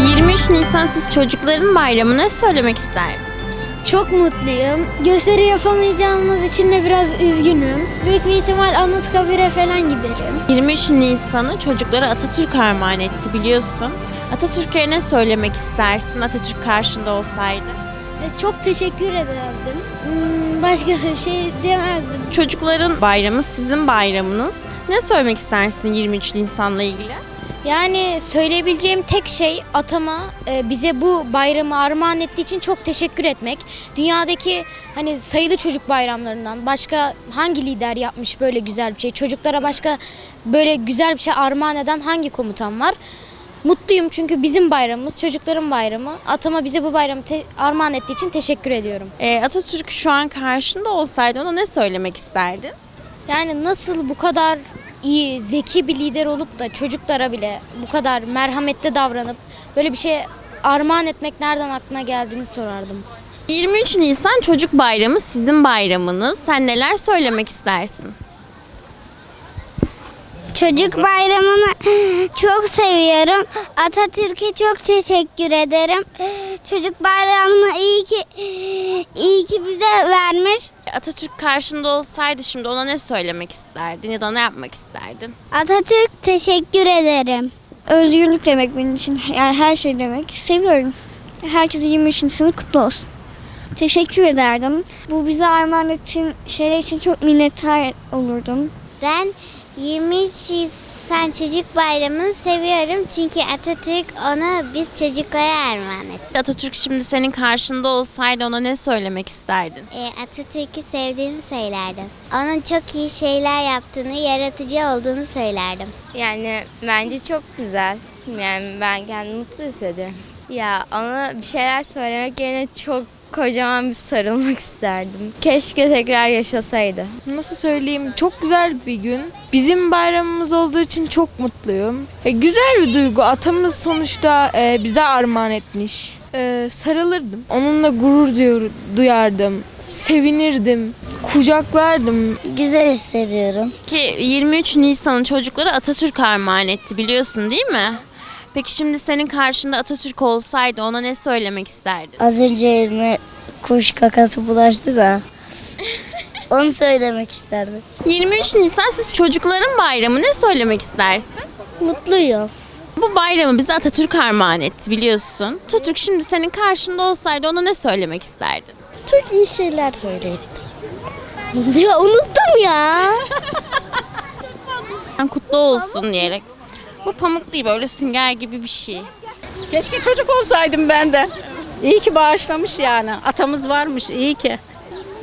23 Nisan siz çocukların bayramı ne söylemek istersiniz? Çok mutluyum. Gösteri yapamayacağımız için de biraz üzgünüm. Büyük bir ihtimal Anıtkabir'e falan giderim. 23 Nisan'ı çocuklara Atatürk armağan etti biliyorsun. Atatürk'e ne söylemek istersin Atatürk karşında olsaydı? E, Çok teşekkür ederdim. Hmm, Başka da bir şey demezdim. Çocukların bayramı sizin bayramınız. Ne söylemek istersin 23 Nisan'la ilgili? Yani söyleyebileceğim tek şey atama e, bize bu bayramı armağan ettiği için çok teşekkür etmek. Dünyadaki hani sayılı çocuk bayramlarından başka hangi lider yapmış böyle güzel bir şey? Çocuklara başka böyle güzel bir şey armağan eden hangi komutan var? Mutluyum çünkü bizim bayramımız, çocukların bayramı. Atama bize bu bayramı armağan ettiği için teşekkür ediyorum. Ee, Atatürk şu an karşında olsaydı ona ne söylemek isterdin? Yani nasıl bu kadar iyi, zeki bir lider olup da çocuklara bile bu kadar merhametli davranıp böyle bir şey armağan etmek nereden aklına geldiğini sorardım. 23 Nisan çocuk bayramı sizin bayramınız. Sen neler söylemek istersin? Çocuk bayramını çok seviyorum. Atatürk'e çok teşekkür ederim. Çocuk bayramını iyi ki iyi ki bize vermiş. Atatürk karşında olsaydı şimdi ona ne söylemek isterdin ya da ne yapmak isterdin? Atatürk teşekkür ederim. Özgürlük demek benim için. Yani her şey demek. Seviyorum. Herkese 23. sınıf kutlu olsun. Teşekkür ederdim. Bu bize armağan ettiğin şeyler için çok minnettar olurdum. Ben 23 Nisan Çocuk Bayramı'nı seviyorum çünkü Atatürk onu biz çocuklara armağan etti. Atatürk şimdi senin karşında olsaydı ona ne söylemek isterdin? E, Atatürk'ü sevdiğimi söylerdim. Onun çok iyi şeyler yaptığını, yaratıcı olduğunu söylerdim. Yani bence çok güzel. Yani ben kendimi mutlu hissediyorum. Ya ona bir şeyler söylemek yerine çok kocaman bir sarılmak isterdim. Keşke tekrar yaşasaydı. Nasıl söyleyeyim çok güzel bir gün. Bizim bayramımız olduğu için çok mutluyum. E, güzel bir duygu. Atamız sonuçta e, bize armağan etmiş. E, sarılırdım. Onunla gurur diyor, duyardım. Sevinirdim. Kucaklardım. Güzel hissediyorum. Ki 23 Nisan'ın çocukları Atatürk armağan etti biliyorsun değil mi? Peki şimdi senin karşında Atatürk olsaydı ona ne söylemek isterdin? Az önce elime kuş kakası bulaştı da. Onu söylemek isterdim. 23 Nisan siz çocukların bayramı ne söylemek istersin? Mutluyum. Bu bayramı bize Atatürk armağan etti biliyorsun. Atatürk şimdi senin karşında olsaydı ona ne söylemek isterdin? Çok iyi şeyler söylerdim. Ya unuttum ya. Kutlu olsun diyerek. Bu pamuk değil böyle sünger gibi bir şey. Keşke çocuk olsaydım ben de. İyi ki bağışlamış yani. Atamız varmış iyi ki.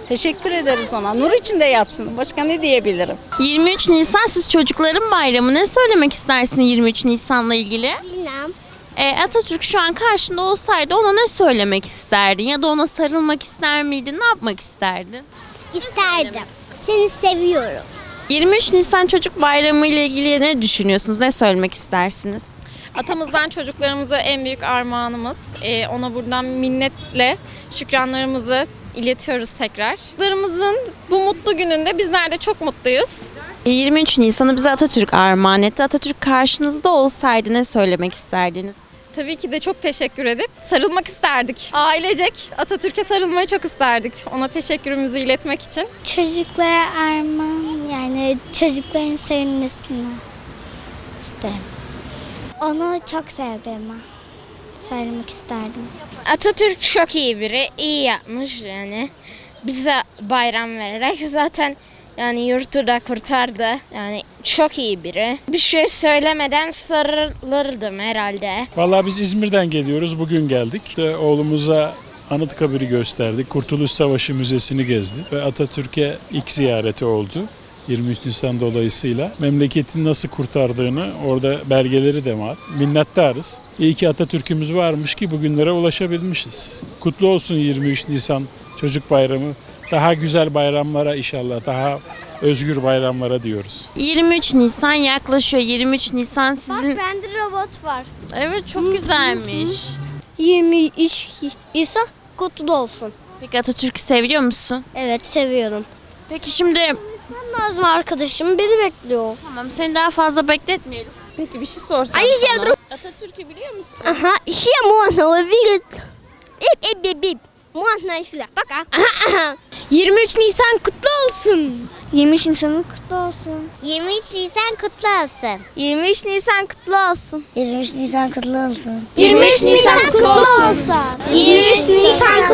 Teşekkür ederiz ona. Nur içinde yatsın. Başka ne diyebilirim? 23 Nisan siz çocukların bayramı ne söylemek istersin 23 Nisan'la ilgili? Bilmem. E, Atatürk şu an karşında olsaydı ona ne söylemek isterdin? Ya da ona sarılmak ister miydin? Ne yapmak isterdin? İsterdim. Seni seviyorum. 23 Nisan Çocuk Bayramı ile ilgili ne düşünüyorsunuz? Ne söylemek istersiniz? Atamızdan çocuklarımıza en büyük armağanımız. Ee, ona buradan minnetle şükranlarımızı iletiyoruz tekrar. Çocuklarımızın bu mutlu gününde bizler de çok mutluyuz. 23 Nisan'ı bize Atatürk armağan etti. Atatürk karşınızda olsaydı ne söylemek isterdiniz? Tabii ki de çok teşekkür edip sarılmak isterdik. Ailecek Atatürk'e sarılmayı çok isterdik. Ona teşekkürümüzü iletmek için. Çocuklara armağan yani çocukların sevinmesini isterim. Onu çok sevdiğimi söylemek isterdim. Atatürk çok iyi biri. iyi yapmış yani. Bize bayram vererek zaten yani yurtu da kurtardı. Yani çok iyi biri. Bir şey söylemeden sarılırdım herhalde. Vallahi biz İzmir'den geliyoruz. Bugün geldik. İşte oğlumuza Anıtkabir'i gösterdik. Kurtuluş Savaşı Müzesi'ni gezdik. Ve Atatürk'e ilk ziyareti oldu. 23 Nisan dolayısıyla memleketin nasıl kurtardığını orada belgeleri de var. Minnettarız. İyi ki Atatürk'ümüz varmış ki bugünlere ulaşabilmişiz. Kutlu olsun 23 Nisan Çocuk Bayramı. Daha güzel bayramlara inşallah, daha özgür bayramlara diyoruz. 23 Nisan yaklaşıyor. 23 Nisan sizin... bende robot var. Evet çok güzelmiş. 23 İsa kutlu olsun. Peki Atatürk'ü seviyor musun? Evet seviyorum. Peki şimdi Lazım arkadaşım beni bekliyor. tamam seni daha fazla bekletmeyelim. Peki bir şey sorsam Ay, sana. Atatürk'ü biliyor musun? Ага, ще можна увидеть. Ip, ip, ip, ip. Можно сюда. Пока. Ага, ага. 23 Nisan kutlu olsun. 23 Nisan'ın kutlu olsun. 23 Nisan kutlu olsun. 23 Nisan kutlu olsun. 23 Nisan kutlu olsun. 23 Nisan kutlu olsun. 23 Nisan kutlu olsun.